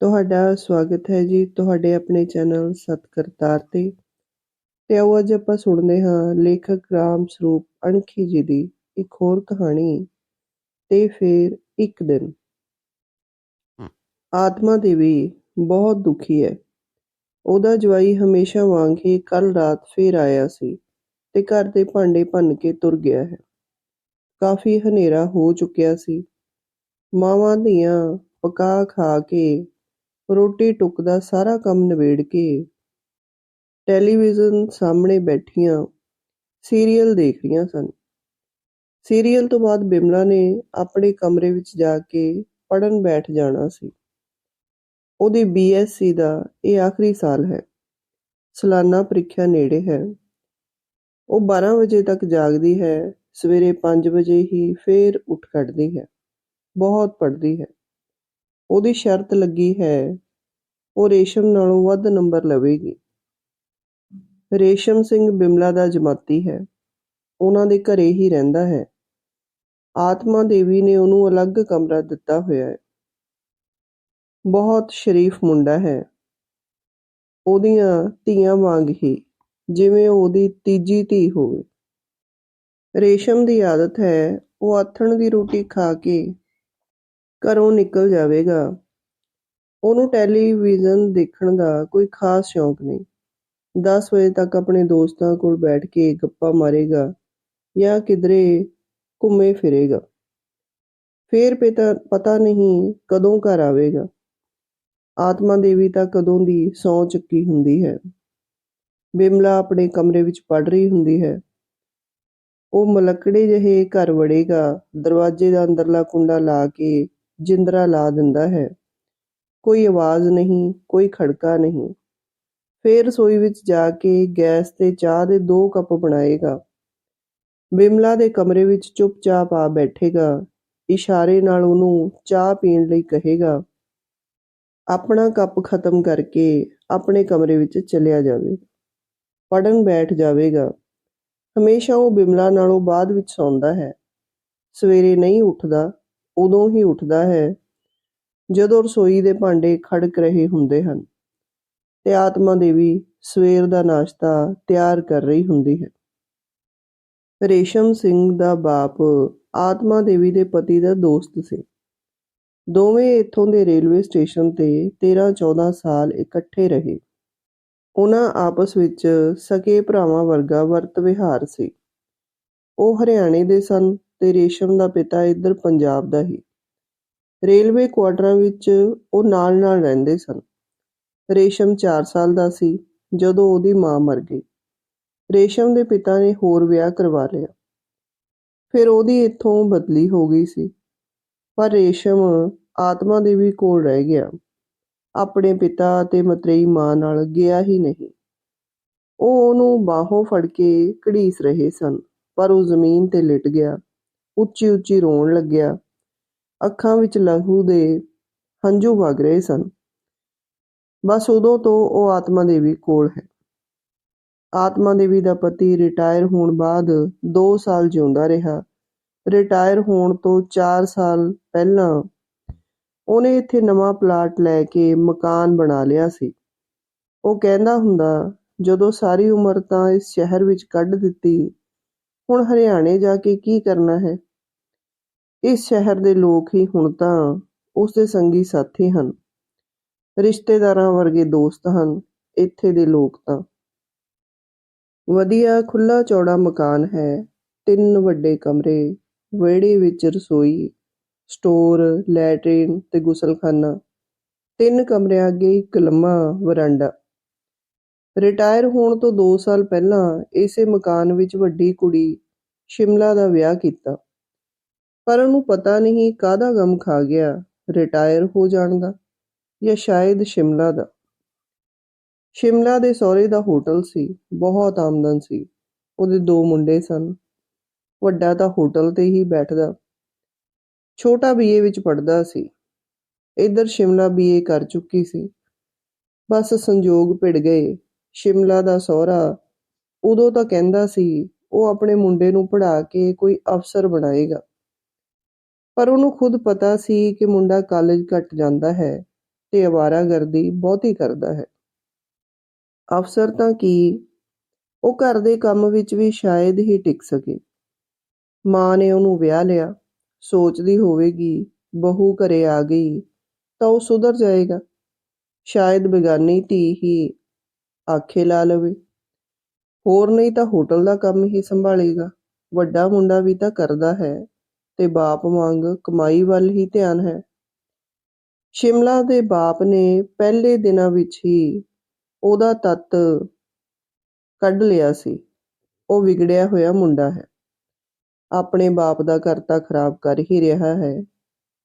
ਤੁਹਾਡਾ ਸਵਾਗਤ ਹੈ ਜੀ ਤੁਹਾਡੇ ਆਪਣੇ ਚੈਨਲ ਸਤਕਰਤਾਰ ਤੇ। ਤੇ ਆਓ ਅੱਜ ਆਪਾਂ ਸੁਣਦੇ ਹਾਂ ਲੇਖਕ ਰਾਮ ਸਰੂਪ ਅਣਖੀ ਜੀ ਦੀ ਇੱਕ ਹੋਰ ਕਹਾਣੀ। ਤੇ ਫਿਰ ਇੱਕ ਦਿਨ। ਆਤਮਾ ਦੇਵੀ ਬਹੁਤ ਦੁਖੀ ਹੈ। ਉਹਦਾ ਜਵਾਈ ਹਮੇਸ਼ਾ ਵਾਂਗ ਹੀ ਕੱਲ ਰਾਤ ਫੇਰ ਆਇਆ ਸੀ ਤੇ ਘਰ ਦੇ ਭਾਂਡੇ ਭੰਨ ਕੇ ਤੁਰ ਗਿਆ ਹੈ। ਕਾਫੀ ਹਨੇਰਾ ਹੋ ਚੁੱਕਿਆ ਸੀ। ਮਾਵਾਂ ਧੀਆਂ ਪਕਾ ਖਾ ਕੇ ਰੋਟੀ ਟੁੱਕ ਦਾ ਸਾਰਾ ਕੰਮ ਨਿਬੇੜ ਕੇ ਟੈਲੀਵਿਜ਼ਨ ਸਾਹਮਣੇ ਬੈਠੀਆਂ ਸੀਰੀਅਲ ਦੇਖ ਰਹੀਆਂ ਸਨ। ਸੀਰੀਅਲ ਤੋਂ ਬਾਅਦ ਬਿਮਲਾ ਨੇ ਆਪਣੇ ਕਮਰੇ ਵਿੱਚ ਜਾ ਕੇ ਪੜਨ ਬੈਠ ਜਾਣਾ ਸੀ। ਉਹਦੀ ਬੀਐਸਸੀ ਦਾ ਇਹ ਆਖਰੀ ਸਾਲ ਹੈ। ਸਾਲਾਨਾ ਪ੍ਰੀਖਿਆ ਨੇੜੇ ਹੈ। ਉਹ 12 ਵਜੇ ਤੱਕ ਜਾਗਦੀ ਹੈ, ਸਵੇਰੇ 5 ਵਜੇ ਹੀ ਫੇਰ ਉੱਠ ਖੜਦੀ ਹੈ। ਬਹੁਤ ਪੜ੍ਹਦੀ ਹੈ। ਉਹਦੀ ਸ਼ਰਤ ਲੱਗੀ ਹੈ। ਉਹ ਰੇਸ਼ਮ ਨਾਲੋਂ ਵੱਧ ਨੰਬਰ ਲਵੇਗੀ। ਰੇਸ਼ਮ ਸਿੰਘ ਬਿਮਲਾ ਦਾ ਜਮਾਤੀ ਹੈ। ਉਹਨਾਂ ਦੇ ਘਰੇ ਹੀ ਰਹਿੰਦਾ ਹੈ। ਆਤਮਾ ਦੇਵੀ ਨੇ ਉਹਨੂੰ ਅਲੱਗ ਕਮਰਾ ਦਿੱਤਾ ਹੋਇਆ ਹੈ। ਬਹੁਤ ਸ਼ਰੀਫ ਮੁੰਡਾ ਹੈ। ਉਹਦੀਆਂ ਧੀਆਂ ਵਾਂਗ ਹੀ, ਜਿਵੇਂ ਉਹਦੀ ਤੀਜੀ ਧੀ ਹੋਵੇ। ਰੇਸ਼ਮ ਦੀ ਆਦਤ ਹੈ, ਉਹ ਆਥਣ ਦੀ ਰੋਟੀ ਖਾ ਕੇ ਘਰੋਂ ਨਿਕਲ ਜਾਵੇਗਾ। ਉਹਨੂੰ ਟੈਲੀਵਿਜ਼ਨ ਦੇਖਣ ਦਾ ਕੋਈ ਖਾਸ ਸ਼ੌਂਕ ਨਹੀਂ। 10 ਵਜੇ ਤੱਕ ਆਪਣੇ ਦੋਸਤਾਂ ਕੋਲ ਬੈਠ ਕੇ ਗੱਪਾਂ ਮਾਰੇਗਾ ਜਾਂ ਕਿਧਰੇ ਘੁੰਮੇ ਫਿਰੇਗਾ। ਫੇਰ ਪਤਾ ਪਤਾ ਨਹੀਂ ਕਦੋਂ ਘਰ ਆਵੇਗਾ। ਆਤਮਾ ਦੇਵੀ ਤਾਂ ਕਦੋਂ ਦੀ ਸੌ ਚੱਕੀ ਹੁੰਦੀ ਹੈ। ਬਿਮਲਾ ਆਪਣੇ ਕਮਰੇ ਵਿੱਚ ਪੜ ਰਹੀ ਹੁੰਦੀ ਹੈ। ਉਹ ਮਲਕੜੇ ਜਿਹੇ ਘਰ ਵੜੇਗਾ। ਦਰਵਾਜ਼ੇ ਦਾ ਅੰਦਰਲਾ ਕੁੰਡਾ ਲਾ ਕੇ ਜਿੰਦਰਾ ਲਾ ਦਿੰਦਾ ਹੈ। ਕੋਈ ਆਵਾਜ਼ ਨਹੀਂ, ਕੋਈ ਖੜਕਾ ਨਹੀਂ। ਫੇਰ ਰਸੋਈ ਵਿੱਚ ਜਾ ਕੇ ਗੈਸ ਤੇ ਚਾਹ ਦੇ ਦੋ ਕੱਪ ਬਣਾਏਗਾ। ਬਿਮਲਾ ਦੇ ਕਮਰੇ ਵਿੱਚ ਚੁੱਪਚਾਪ ਆ ਬੈਠੇਗਾ। ਇਸ਼ਾਰੇ ਨਾਲ ਉਹਨੂੰ ਚਾਹ ਪੀਣ ਲਈ ਕਹੇਗਾ, ਆਪਣਾ ਕੱਪ ਖਤਮ ਕਰਕੇ ਆਪਣੇ ਕਮਰੇ ਵਿੱਚ ਚਲਿਆ ਜਾਵੇ। ਪੜਨ ਬੈਠ ਜਾਵੇਗਾ। ਹਮੇਸ਼ਾ ਉਹ ਬਿਮਲਾ ਨਾਲੋਂ ਬਾਅਦ ਵਿੱਚ ਸੌਂਦਾ ਹੈ। ਸਵੇਰੇ ਨਹੀਂ ਉੱਠਦਾ। ਉਦੋਂ ਹੀ ਉੱਠਦਾ ਹੈ, ਜਦੋਂ ਰਸੋਈ ਦੇ ਭਾਂਡੇ ਖੜਕ ਰਹੇ ਹੁੰਦੇ ਹਨ ਤੇ ਆਤਮਾ ਦੇਵੀ ਸਵੇਰ ਦਾ ਨਾਸ਼ਤਾ ਤਿਆਰ ਕਰ ਰਹੀ ਹੁੰਦੀ ਹੈ। ਰੇਸ਼ਮ ਸਿੰਘ ਦਾ ਬਾਪ ਆਤਮਾ ਦੇਵੀ ਦੇ ਪਤੀ ਦਾ ਦੋਸਤ ਸੀ। ਦੋਵੇਂ ਇੱਥੋਂ ਦੇ ਰੇਲਵੇ ਸਟੇਸ਼ਨ ਤੇ 13-14 ਸਾਲ ਇਕੱਠੇ ਰਹੇ। ਉਹਨਾਂ ਆਪਸ ਵਿੱਚ ਸਕੇ ਭਰਾਵਾਂ ਵਰਗਾ ਵਰਤ ਵਿਹਾਰ ਸੀ। ਉਹ ਹਰਿਆਣੇ ਦੇ ਸਨ ਤੇ ਰੇਸ਼ਮ ਦਾ ਪਿਤਾ ਇੱਧਰ ਪੰਜਾਬ ਦਾ ਹੀ। ਰੇਲਵੇ ਕੁਆਟਰਾਂ ਵਿੱਚ ਉਹ ਨਾਲ-ਨਾਲ ਰਹਿੰਦੇ ਸਨ। ਰੇਸ਼ਮ ਚਾਰ ਸਾਲ ਦਾ ਸੀ, ਜਦੋਂ ਉਹਦੀ ਮਾਂ ਮਰ ਗਈ। ਰੇਸ਼ਮ ਦੇ ਪਿਤਾ ਨੇ ਹੋਰ ਵਿਆਹ ਕਰਵਾ ਲਿਆ। ਫਿਰ ਉਹਦੀ ਇੱਥੋਂ ਬਦਲੀ ਹੋ ਗਈ ਸੀ। ਪਰ ਰੇਸ਼ਮ ਆਤਮਾ ਦੇਵੀ ਕੋਲ ਰਹਿ ਗਿਆ। ਆਪਣੇ ਪਿਤਾ ਤੇ ਮਤਰੇਈ ਮਾਂ ਨਾਲ ਗਿਆ ਹੀ ਨਹੀਂ। ਉਹ ਉਹਨੂੰ ਬਾਹੋਂ ਫੜ ਕੇ ਘੜੀਸ ਰਹੇ ਸਨ, ਪਰ ਉਹ ਜ਼ਮੀਨ ਤੇ ਲਿਟ ਗਿਆ। ਉੱਚੀ ਉੱਚੀ ਰੋਣ ਲੱਗਿਆ। ਅੱਖਾਂ ਵਿੱਚ ਲਹੂ ਦੇ ਹੰਝੂ ਵਗ ਰਹੇ ਸਨ। ਬਸ ਉਦੋਂ ਤੋਂ ਉਹ ਆਤਮਾ ਦੇਵੀ ਕੋਲ ਹੈ। ਆਤਮਾ ਦੇਵੀ ਦਾ ਪਤੀ ਰਿਟਾਇਰ ਹੋਣ ਬਾਅਦ 2 ਸਾਲ ਜਿਉਂਦਾ ਰਿਹਾ। ਰਿਟਾਇਰ ਹੋਣ ਤੋਂ 4 ਸਾਲ ਪਹਿਲਾਂ ਉਹਨੇ ਇੱਥੇ ਨਵਾਂ ਪਲਾਟ ਲੈ ਕੇ ਮਕਾਨ ਬਣਾ ਲਿਆ ਸੀ। ਉਹ ਕਹਿੰਦਾ ਹੁੰਦਾ, ਜਦੋਂ ਸਾਰੀ ਉਮਰ ਤਾਂ ਇਸ ਸ਼ਹਿਰ ਵਿੱਚ ਕੱਢ ਦਿੱਤੀ, ਹੁਣ ਹਰਿਆਣੇ ਜਾ ਕੇ ਕੀ ਕਰਨਾ ਹੈ? ਇਸ ਸ਼ਹਿਰ ਦੇ ਲੋਕ ਹੀ ਹੁਣ ਤਾਂ ਉਸਦੇ ਸੰਗੀ ਸਾਥੀ ਹਨ। ਰਿਸ਼ਤੇਦਾਰਾਂ ਵਰਗੇ ਦੋਸਤ ਹਨ, ਇੱਥੇ ਦੇ ਲੋਕ ਤਾਂ। ਵਧੀਆ ਖੁੱਲਾ ਚੌੜਾ ਮਕਾਨ ਹੈ, ਤਿੰਨ ਵੱਡੇ ਕਮਰੇ, ਵਿਹੜੇ ਵਿੱਚ ਰਸੋਈ, ਸਟੋਰ, ਲੈਟਰਿਨ ਤੇ ਗੁਸਲਖਾਨਾ। ਤਿੰਨ ਕਮਰਿਆਂ ਅੱਗੇ ਇੱਕ ਲੰਮਾ ਵਰਾਂਡਾ। ਰਿਟਾਇਰ ਹੋਣ ਤੋਂ 2 ਸਾਲ ਪਹਿਲਾਂ ਇਸੇ ਮਕਾਨ ਵਿੱਚ ਵੱਡੀ ਕੁੜੀ ਸ਼ਿਮਲਾ ਦਾ ਵਿਆਹ ਕੀਤਾ। ਪਰ ਉਹਨੂੰ ਪਤਾ ਨਹੀਂ ਕਾਹਦਾ ਗਮ ਖਾ ਗਿਆ ਰਿਟਾਇਰ ਹੋ ਜਾਣ ਦਾ ਜਾਂ ਸ਼ਾਇਦ ਸ਼ਿਮਲਾ ਦਾ। ਸ਼ਿਮਲਾ ਦੇ ਸਹੁਰੇ ਦਾ ਹੋਟਲ ਸੀ, ਬਹੁਤ ਆਮਦਨ ਸੀ, ਉਹਦੇ ਦੋ ਮੁੰਡੇ ਸਨ। ਵੱਡਾ ਤਾਂ ਹੋਟਲ ਤੇ ਹੀ ਬੈਠਦਾ, ਛੋਟਾ ਬੀਏ ਵਿੱਚ ਪੜਦਾ ਸੀ। ਇੱਧਰ ਸ਼ਿਮਲਾ ਬੀਏ ਕਰ ਚੁੱਕੀ ਸੀ। ਬਸ ਸੰਜੋਗ ਭਿੜ ਗਏ, ਸ਼ਿਮਲਾ ਦਾ ਸਹੁਰਾ ਉਦੋਂ ਤਾਂ ਕਹਿੰਦਾ ਸੀ, ਉਹ ਆਪਣੇ ਮੁੰਡੇ ਨੂੰ ਪੜ੍ਹਾ ਕੇ ਕੋਈ ਅਫਸਰ ਬਣਾਏਗਾ। ਪਰ ਉਹਨੂੰ ਖੁਦ ਪਤਾ ਸੀ ਕਿ ਮੁੰਡਾ ਕਾਲਜ ਘੱਟ ਜਾਂਦਾ ਹੈ ਤੇ ਅਵਾਰਾਗਰਦੀ ਬਹੁਤੀ ਕਰਦਾ ਹੈ। ਅਫਸਰ ਤਾਂ ਕੀ? ਉਹ ਘਰ ਦੇ ਕੰਮ ਵਿੱਚ ਵੀ ਸ਼ਾਇਦ ਹੀ ਟਿਕ ਸਕੇ। ਮਾਂ ਨੇ ਉਹਨੂੰ ਵਿਆਹ ਲਿਆ। ਸੋਚਦੀ ਹੋਵੇਗੀ, ਬਹੂ ਘਰੇ ਆ ਗਈ ਤਾਂ ਉਹ ਸੁਧਰ ਜਾਏਗਾ। ਸ਼ਾਇਦ ਬੇਗਾਨੀ ਧੀ ਹੀ ਆਖੇ ਲਾ ਲਵੇ। ਹੋਰ ਨਹੀਂ ਤਾਂ ਹੋਟਲ ਦਾ ਕੰਮ ਹੀ ਸੰਭਾਲੇਗਾ। ਵੱਡਾ ਮੁੰਡਾ ਵੀ ਤਾਂ ਕਰਦਾ ਹੈ। ਤੇ ਬਾਪ ਵਾਂਗ ਕਮਾਈ ਵੱਲ ਹੀ ਧਿਆਨ ਹੈ। ਸ਼ਿਮਲਾ ਦੇ ਬਾਪ ਨੇ ਪਹਿਲੇ ਦਿਨਾਂ ਵਿੱਚ ਹੀ ਉਹਦਾ ਤੱਤ ਕੱਢ ਲਿਆ ਸੀ। ਉਹ ਵਿਗੜਿਆ ਹੋਇਆ ਮੁੰਡਾ ਹੈ। ਆਪਣੇ ਬਾਪ ਦਾ ਕਰਤਾ ਖਰਾਬ ਕਰ ਹੀ ਰਿਹਾ ਹੈ।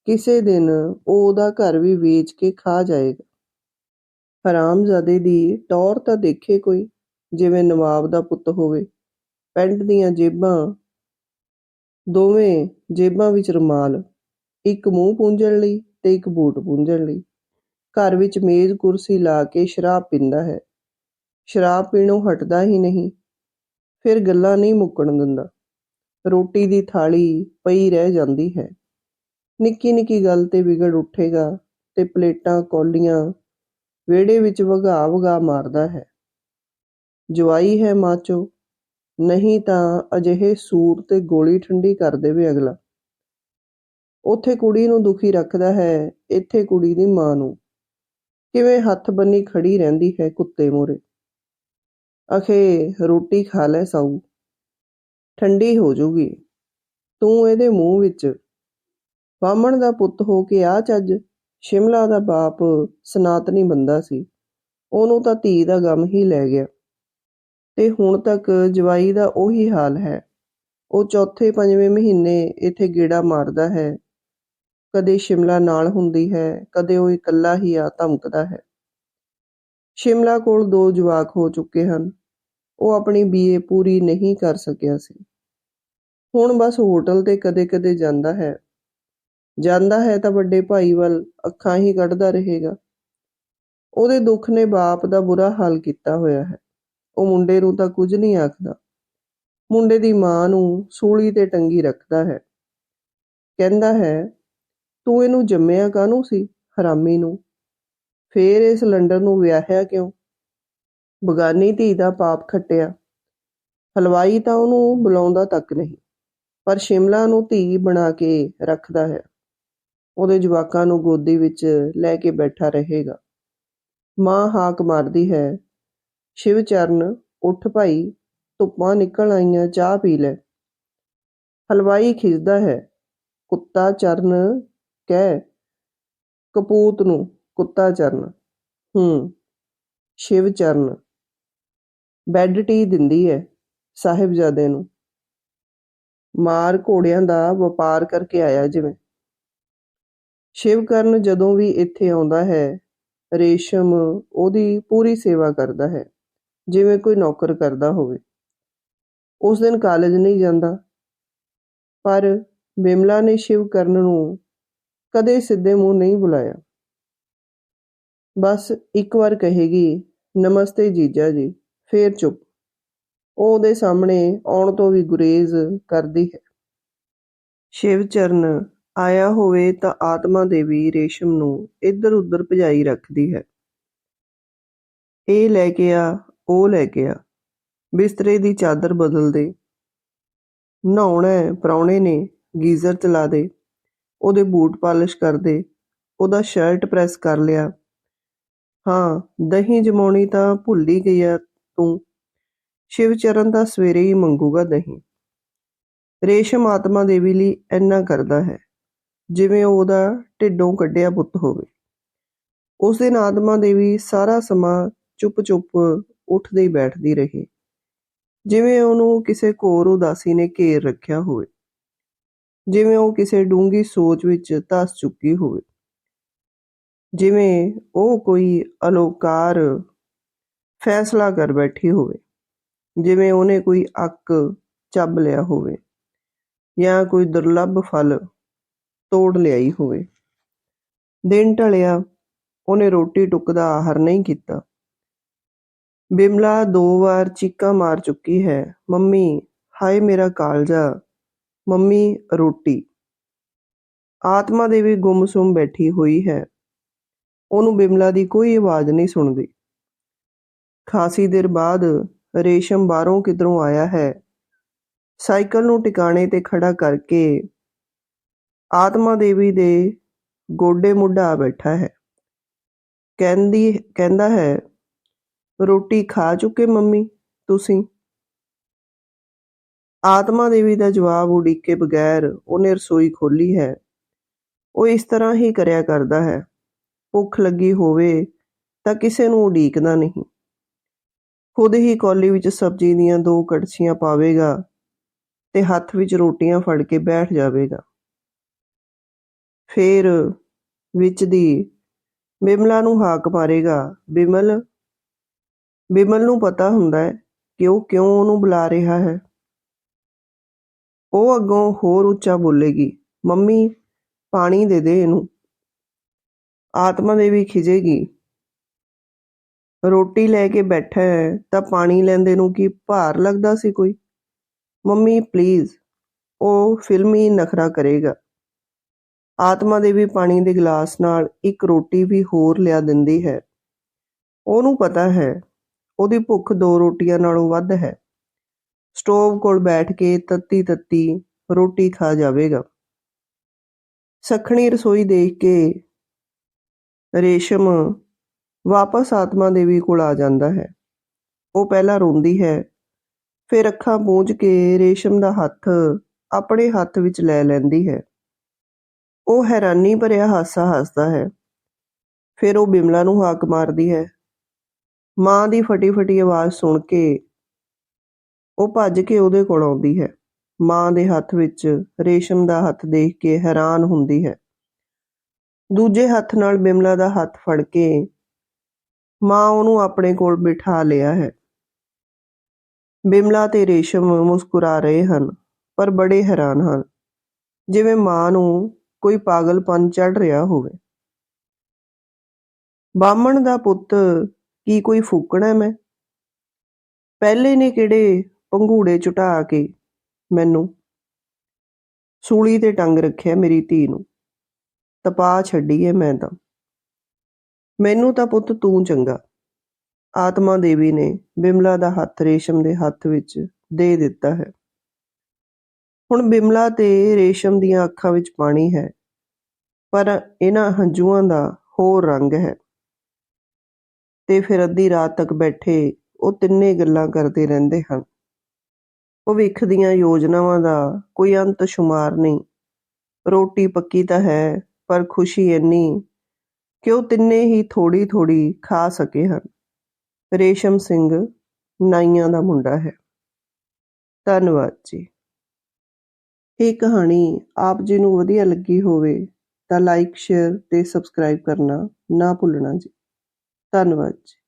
ਕਿਸੇ ਦਿਨ ਉਹ ਉਹਦਾ ਘਰ ਵੀ ਵੇਚ ਕੇ ਖਾ ਜਾਏਗਾ। ਹਰਾਮਜ਼ਾਦੇ ਦੀ ਟੌਰ ਤਾਂ ਦੇਖੇ ਕੋਈ, ਜਿਵੇਂ ਨਵਾਬ ਦਾ ਪੁੱਤ ਹੋਵੇ। ਪੈਂਟ ਦੀਆਂ ਜੇਬਾਂ ਦੋਵੇਂ ਜੇਬਾਂ ਵਿੱਚ ਰੁਮਾਲ, ਇੱਕ ਮੂੰਹ ਪੂੰਝਣ ਲਈ ਤੇ ਇੱਕ ਬੂਟ ਪੂੰਝਣ ਲਈ। ਘਰ ਵਿੱਚ ਮੇਜ਼ ਕੁਰਸੀ ਲਾ ਕੇ ਸ਼ਰਾਬ ਪੀਂਦਾ ਹੈ। ਸ਼ਰਾਬ ਪੀਣੋਂ ਹਟਦਾ ਹੀ ਨਹੀਂ, ਫਿਰ ਗੱਲਾਂ ਨਹੀਂ ਮੁੱਕਣ ਦਿੰਦਾ। ਰੋਟੀ ਦੀ ਥਾਲੀ ਪਈ ਰਹਿ ਜਾਂਦੀ ਹੈ। ਨਿੱਕੀ ਨਿੱਕੀ ਗੱਲ ਤੇ ਵਿਗੜ ਉੱਠੇਗਾ ਤੇ ਪਲੇਟਾਂ ਕੌਲੀਆਂ ਵਿਹੜੇ ਵਿੱਚ ਵਗਾ ਵਗਾ ਮਾਰਦਾ ਹੈ। ਜਵਾਈ ਹੈ ਮਾਚੋ ਨਹੀਂ ਤਾਂ ਅਜਿਹੇ ਸੂਰ ਤੇ ਗੋਲੀ ਠੰਡੀ ਕਰ ਦੇਵੇ ਅਗਲਾ। ਉੱਥੇ ਕੁੜੀ ਨੂੰ ਦੁਖੀ ਰੱਖਦਾ ਹੈ, ਇੱਥੇ ਕੁੜੀ ਦੀ ਮਾਂ ਨੂੰ। ਕਿਵੇਂ ਹੱਥ ਬੰਨੀ ਖੜੀ ਰਹਿੰਦੀ ਹੈ ਕੁੱਤੇ ਮੋਰੇ। ਅਖੇ, ਰੋਟੀ ਖਾ ਲੈ ਸਾਊ। ਠੰਡੀ ਹੋ ਜੂਗੀ। ਤੂੰ ਇਹਦੇ ਮੂੰਹ ਵਿੱਚ। ਬਾਹਮਣ ਦਾ ਪੁੱਤ ਹੋ ਕੇ ਆ ਚੱਜ। ਸ਼ਿਮਲਾ ਦਾ ਬਾਪ ਸਨਾਤਨੀ ਬੰਦਾ ਸੀ। ਉਹਨੂੰ ਤਾਂ ਧੀ ਦਾ ਗਮ ਹੀ ਲੈ ਗਿਆ। ਤੇ ਹੁਣ ਤੱਕ ਜਵਾਈ ਦਾ ਉਹੀ ਹਾਲ ਹੈ। ਉਹ ਚੌਥੇ ਪੰਜਵੇਂ ਮਹੀਨੇ ਇੱਥੇ ਗੇੜਾ ਮਾਰਦਾ ਹੈ। ਕਦੇ ਸ਼ਿਮਲਾ ਨਾਲ ਹੁੰਦੀ ਹੈ, ਕਦੇ ਉਹ ਇਕੱਲਾ ਹੀ ਆ ਧਮਕਦਾ ਹੈ। ਸ਼ਿਮਲਾ ਕੋਲ ਦੋ ਜਵਾਕ ਹੋ ਚੁੱਕੇ ਹਨ। ਉਹ ਆਪਣੀ ਬੀਏ ਪੂਰੀ ਨਹੀਂ ਕਰ ਸਕਿਆ ਸੀ। ਹੁਣ ਬਸ ਹੋਟਲ ਤੇ ਕਦੇ-ਕਦੇ ਜਾਂਦਾ ਹੈ। ਜਾਂਦਾ ਹੈ ਤਾਂ ਵੱਡੇ ਭਾਈ ਵੱਲ ਅੱਖਾਂ ਹੀ ਕੱਢਦਾ ਰਹੇਗਾ। ਉਹਦੇ ਦੁੱਖ ਨੇ ਬਾਪ ਦਾ ਬੁਰਾ ਹਾਲ ਕੀਤਾ ਹੋਇਆ ਹੈ। ਉਹ ਮੁੰਡੇ ਨੂੰ ਤਾਂ ਕੁਝ ਨਹੀਂ ਆਖਦਾ। ਮੁੰਡੇ ਦੀ ਮਾਂ ਨੂੰ ਸੂਲੀ ਤੇ ਟੰਗੀ ਰੱਖਦਾ ਹੈ। ਕਹਿੰਦਾ ਹੈ, ਤੂੰ ਇਹਨੂੰ ਜੰਮਿਆ ਕਾਹਨੂੰ ਸੀ, ਹਰਾਮੀ ਨੂੰ? ਫੇਰ ਇਸ ਲੰਡਨ ਨੂੰ ਵਿਆਹਿਆ ਕਿਉਂ? ਬਗਾਨੀ ਧੀ ਦਾ ਪਾਪ ਖੱਟਿਆ। ਹਲਵਾਈ ਤਾਂ ਉਹਨੂੰ ਬੁਲਾਉਂਦਾ ਤੱਕ ਨਹੀਂ, ਪਰ ਸ਼ਿਮਲਾ ਨੂੰ ਧੀ ਬਣਾ ਕੇ ਰੱਖਦਾ ਹੈ। ਉਹਦੇ ਜਵਾਕਾਂ ਨੂੰ ਗੋਦੀ ਵਿੱਚ ਲੈ ਕੇ ਬੈਠਾ ਰਹੇਗਾ। ਮਾਂ ਹਾਕ ਮਾਰਦੀ ਹੈ ਸ਼ਿਵ ਚਰਨ, ਉੱਠ ਭਾਈ, ਧੁੱਪਾਂ ਨਿਕਲ ਆਈਆਂ, ਚਾਹ ਪੀ ਲੈ। ਹਲਵਾਈ ਖਿੱਚਦਾ ਹੈ, ਕੁੱਤਾ ਚਰਨ ਕਹਿ, ਕਪੂਤ ਨੂੰ, ਕੁੱਤਾ ਚਰਨ। ਹੂੰ, ਸ਼ਿਵ ਚਰਨ। ਬੈੱਡ ਟੀ ਦਿੰਦੀ ਹੈ ਸਾਹਿਬਜ਼ਾਦੇ ਨੂੰ। ਮਾਰ ਘੋੜਿਆਂ ਦਾ ਵਪਾਰ ਕਰਕੇ ਆਇਆ ਜਿਵੇਂ। ਸ਼ਿਵਕਰਨ ਜਦੋਂ ਵੀ ਇੱਥੇ ਆਉਂਦਾ ਹੈ, ਰੇਸ਼ਮ ਉਹਦੀ ਪੂਰੀ ਸੇਵਾ ਕਰਦਾ ਹੈ। ਜਿਵੇਂ ਕੋਈ ਨੌਕਰ ਕਰਦਾ ਹੋਵੇ। ਉਸ ਦਿਨ ਕਾਲਜ ਨਹੀਂ ਜਾਂਦਾ। ਪਰ ਬਿਮਲਾ ਨੇ ਸ਼ਿਵਕਰਨ ਨੂੰ ਕਦੇ ਸਿੱਧੇ ਮੂੰਹ ਨਹੀਂ ਬੁਲਾਇਆ। ਬਸ ਇੱਕ ਵਾਰ ਕਹੇਗੀ, ਨਮਸਤੇ ਜੀਜਾ ਜੀ, ਫੇਰ ਚੁੱਪ। ਉਹ ਉਹਦੇ ਸਾਹਮਣੇ ਆਉਣ ਤੋਂ ਵੀ ਗੁਰੇਜ਼ ਕਰਦੀ ਹੈ। ਸ਼ਿਵ ਚਰਨ ਆਇਆ ਹੋਵੇ ਤਾਂ ਆਤਮਾ ਦੇਵੀ ਰੇਸ਼ਮ ਨੂੰ ਇੱਧਰ ਉੱਧਰ ਭਜਾਈ ਰੱਖਦੀ ਹੈ। ਇਹ ਲੈ ਕੇ ਆ ਉਹ ਲੈ ਗਿਆ ਬਿਸਤਰੇ ਦੀ ਚਾਦਰ ਬਦਲ ਦੇ। ਨਹਾਉਣਾ ਪ੍ਰਾਹੁਣੇ ਨੇ ਗੀਜ਼ਰ ਚਲਾ ਦੇ। ਉਹਦੇ ਬੂਟ ਪਾਲਿਸ਼ ਕਰ ਦੇ। ਉਹਦਾ ਸ਼ਰਟ ਪ੍ਰੈਸ ਕਰ ਲਿਆ। ਹਾਂ, ਦਹੀਂ ਜਮਾਉਣੀ ਤਾਂ ਭੁੱਲ ਹੀ ਗਈ ਆ ਤੂੰ। ਸ਼ਿਵਚਰਨ ਦਾ ਸਵੇਰੇ ਹੀ ਮੰਗੂਗਾ ਦਹੀਂ। ਰੇਸ਼ਮ ਆਤਮਾ ਦੇਵੀ ਲਈ ਇੰਨਾ ਕਰਦਾ ਹੈ, ਜਿਵੇਂ ਉਹਦਾ ਢਿੱਡੋਂ ਕੱਢਿਆ ਪੁੱਤ ਹੋਵੇ। ਉਸ ਦਿਨ ਆਤਮਾ ਦੇਵੀ ਸਾਰਾ ਸਮਾਂ ਚੁੱਪ-ਚੁੱਪ ਉੱਠਦੀ ਬੈਠਦੀ ਰਹੀ। ਜਿਵੇਂ ਉਹਨੂੰ ਕਿਸੇ ਘੋਰ ਉਦਾਸੀ ਨੇ ਘੇਰ ਰੱਖਿਆ ਹੋਵੇ, ਜਿਵੇਂ ਉਹ ਕਿਸੇ ਡੂੰਗੀ ਸੋਚ ਵਿੱਚ ਧਸ ਚੁੱਕੀ ਹੋਵੇ, ਜਿਵੇਂ ਉਹ ਕੋਈ ਅਲੋਕਾਰ ਫੈਸਲਾ ਕਰ ਬੈਠੀ ਹੋਵੇ, ਜਿਵੇਂ ਉਹਨੇ ਕੋਈ ਅੱਕ ਚੱਬ ਲਿਆ ਹੋਵੇ ਜਾਂ ਕੋਈ ਦੁਰਲੱਭ ਫਲ ਤੋੜ ਲਿਆਈ ਹੋਵੇ। ਦਿਨ ਢਲਿਆ, ਉਹਨੇ ਰੋਟੀ ਟੁੱਕਦਾ ਆਹਰ ਨਹੀਂ ਕੀਤਾ। ਬਿਮਲਾ ਦੋ ਵਾਰ ਚੀਕਾਂ ਮਾਰ ਚੁੱਕੀ ਹੈ। ਮੰਮੀ, ਹਾਏ ਮੇਰਾ ਕਾਲਜਾ। ਮੰਮੀ, ਰੋਟੀ। ਆਤਮਾ ਦੇਵੀ ਗੁੰਮਸੁੰਮ ਬੈਠੀ ਹੋਈ ਹੈ। ਉਹਨੂੰ ਬਿਮਲਾ ਦੀ ਕੋਈ ਆਵਾਜ਼ ਨਹੀਂ ਸੁਣਦੀ। ਖਾਸੀ ਦੇਰ ਬਾਅਦ ਰੇਸ਼ਮ ਬਾਹਰੋਂ ਕਿਧਰੋਂ ਆਇਆ ਹੈ। ਸਾਈਕਲ ਨੂੰ ਟਿਕਾਣੇ ਤੇ ਖੜਾ ਕਰਕੇ ਆਤਮਾ ਦੇਵੀ ਦੇ ਗੋਡੇ ਮੁੱਢਾ ਬੈਠਾ ਹੈ। ਕਹਿੰਦੀ, ਕਹਿੰਦਾ ਹੈ ਰੋਟੀ ਖਾ ਚੁੱਕੇ ਮੰਮੀ, ਤੁਸੀਂ? ਆਤਮਾ ਦੇਵੀ ਦਾ ਜਵਾਬ ਉਡੀਕੇ ਬਗੈਰ ਉਹਨੇ ਰਸੋਈ ਖੋਲੀ ਹੈ। ਉਹ ਇਸ ਤਰ੍ਹਾਂ ਹੀ ਕਰਿਆ ਕਰਦਾ ਹੈ। ਭੁੱਖ ਲੱਗੀ ਹੋਵੇ ਤਾਂ ਕਿਸੇ ਨੂੰ ਉਡੀਕਦਾ ਨਹੀਂ। ਖੁਦ ਹੀ ਕੌਲੀ ਵਿੱਚ ਸਬਜ਼ੀ ਦੀਆਂ ਦੋ ਕੜਛੀਆਂ ਪਾਵੇਗਾ ਤੇ ਹੱਥ ਵਿੱਚ ਰੋਟੀਆਂ ਫੜ ਕੇ ਬੈਠ ਜਾਵੇਗਾ। ਫੇਰ ਵਿੱਚ ਦੀ ਬਿਮਲਾ ਨੂੰ ਹਾਕ ਮਾਰੇਗਾ, ਬਿਮਲ ਬਿਮਲ ਨੂੰ ਪਤਾ ਹੁੰਦਾ ਹੈ ਕਿ ਉਹ ਕਿਉਂ ਉਹਨੂੰ ਬੁਲਾ ਰਿਹਾ ਹੈ। ਉਹ ਅੱਗੋਂ ਹੋਰ ਉੱਚਾ ਬੋਲੇਗੀ, ਮੰਮੀ, ਪਾਣੀ ਦੇ ਦੇ ਇਹਨੂੰ। ਆਤਮਾ ਦੇਵੀ ਖਿਜੇਗੀ ਰੋਟੀ ਲੈ ਕੇ ਬੈਠਾ ਹੈ ਤਾਂ ਪਾਣੀ ਲੈਂਦੇ ਨੂੰ ਕੀ ਭਾਰ ਲੱਗਦਾ ਸੀ ਕੋਈ? ਮੰਮੀ ਪਲੀਜ਼ ਉਹ ਫਿਲਮੀ ਨਖਰਾ ਕਰੇਗਾ। ਆਤਮਾ ਦੇਵੀ ਪਾਣੀ ਦੇ ਗਲਾਸ ਨਾਲ ਇੱਕ ਰੋਟੀ ਵੀ ਹੋਰ ਲਿਆ ਦਿੰਦੀ ਹੈ। ਉਹਨੂੰ ਪਤਾ ਹੈ ਉਹਦੀ ਭੁੱਖ ਦੋ ਰੋਟੀਆਂ ਨਾਲੋਂ ਵੱਧ ਹੈ। ਸਟੋਵ ਕੋਲ ਬੈਠ ਕੇ ਤੱਤੀ ਤੱਤੀ ਰੋਟੀ ਖਾ ਜਾਵੇਗਾ। ਸਖਣੀ ਰਸੋਈ ਦੇਖ ਕੇ ਰੇਸ਼ਮ ਵਾਪਸ ਆਤਮਾ ਦੇਵੀ ਕੋਲ ਆ ਜਾਂਦਾ ਹੈ। ਉਹ ਪਹਿਲਾਂ ਰੋਂਦੀ ਹੈ, ਫਿਰ ਅੱਖਾਂ ਪੂੰਝ ਕੇ ਰੇਸ਼ਮ ਦਾ ਹੱਥ ਆਪਣੇ ਹੱਥ ਵਿੱਚ ਲੈ ਲੈਂਦੀ ਹੈ। ਉਹ ਹੈਰਾਨੀ ਭਰਿਆ ਹਾਸਾ ਹੱਸਦਾ ਹੈ। ਫਿਰ ਉਹ ਬਿਮਲਾ ਨੂੰ ਹਾਕ ਮਾਰਦੀ ਹੈ। ਮਾਂ ਦੀ ਫਟੀ ਫਟੀ ਆਵਾਜ਼ ਸੁਣ ਕੇ ਉਹ ਭੱਜ ਕੇ ਉਹਦੇ ਕੋਲ ਆਉਂਦੀ ਹੈ। ਮਾਂ ਦੇ ਹੱਥ ਵਿੱਚ ਰੇਸ਼ਮ ਦਾ ਹੱਥ ਦੇਖ ਕੇ ਹੈਰਾਨ ਹੁੰਦੀ ਹੈ। ਦੂਜੇ ਹੱਥ ਨਾਲ ਬਿਮਲਾ ਦਾ ਹੱਥ ਫੜ ਕੇ ਮਾਂ ਉਹਨੂੰ ਆਪਣੇ ਕੋਲ ਬਿਠਾ ਲਿਆ ਹੈ। ਬਿਮਲਾ ਤੇ ਰੇਸ਼ਮ ਮੁਸਕਰਾ ਰਹੇ ਹਨ, ਪਰ ਬੜੇ ਹੈਰਾਨ ਹਨ। ਜਿਵੇਂ ਮਾਂ ਨੂੰ ਕੋਈ ਪਾਗਲਪਨ ਚੜ ਰਿਹਾ ਹੋਵੇ। ਬਾਹਮਣ ਦਾ ਪੁੱਤ ਕੀ ਕੋਈ ਫੂਕਣਾ ਮੈਂ? ਪਹਿਲੇ ਨੇ ਕਿਹੜੇ ਪੰਘੂੜੇ ਚੁਟਾ ਕੇ ਮੈਨੂੰ ਸੂਲੀ ਤੇ ਟੰਗ ਰੱਖਿਆ ਮੇਰੀ ਧੀ ਨੂੰ? ਤਪਾ ਛੱਡੀ ਏ ਮੈਂ ਤਾਂ। ਮੈਨੂੰ ਤਾਂ ਪੁੱਤ ਤੂੰ ਚੰਗਾ। ਆਤਮਾ ਦੇਵੀ ਨੇ ਬਿਮਲਾ ਦਾ ਹੱਥ ਰੇਸ਼ਮ ਦੇ ਹੱਥ ਵਿੱਚ ਦੇ ਦਿੱਤਾ ਹੈ। ਹੁਣ ਬਿਮਲਾ ਤੇ ਰੇਸ਼ਮ ਦੀਆਂ ਅੱਖਾਂ ਵਿੱਚ ਪਾਣੀ ਹੈ, ਪਰ ਇਹਨਾਂ ਹੰਝੂਆਂ ਦਾ ਹੋਰ ਰੰਗ ਹੈ। ਤੇ ਫਿਰ ਅੱਧੀ ਰਾਤ ਤੱਕ ਬੈਠੇ ਉਹ ਤਿੰਨੇ ਗੱਲਾਂ ਕਰਦੇ ਰਹਿੰਦੇ ਹਨ। ਭਵਿੱਖ ਦੀਆਂ ਯੋਜਨਾਵਾਂ ਦਾ ਕੋਈ ਅੰਤ ਸ਼ੁਮਾਰ ਨਹੀਂ। ਰੋਟੀ ਪੱਕੀ ਤਾਂ ਹੈ, ਪਰ ਖੁਸ਼ੀ ਇੰਨੀ ਕਿ ਉਹ ਤਿੰਨੇ ਹੀ ਥੋੜੀ ਥੋੜੀ ਖਾ ਸਕੇ ਹਨ। ਰੇਸ਼ਮ ਸਿੰਘ ਨਾਈਆਂ ਦਾ ਮੁੰਡਾ ਹੈ। ਧੰਨਵਾਦ ਜੀ। ਇਹ ਕਹਾਣੀ ਆਪ ਜੀ ਨੂੰ ਵਧੀਆ ਲੱਗੀ ਹੋਵੇ ਤਾਂ ਲਾਈਕ ਸ਼ੇਅਰ ਤੇ ਸਬਸਕ੍ਰਾਈਬ ਕਰਨਾ ਨਾ ਭੁੱਲਣਾ ਜੀ। ਧੰਨਵਾਦ ਜੀ।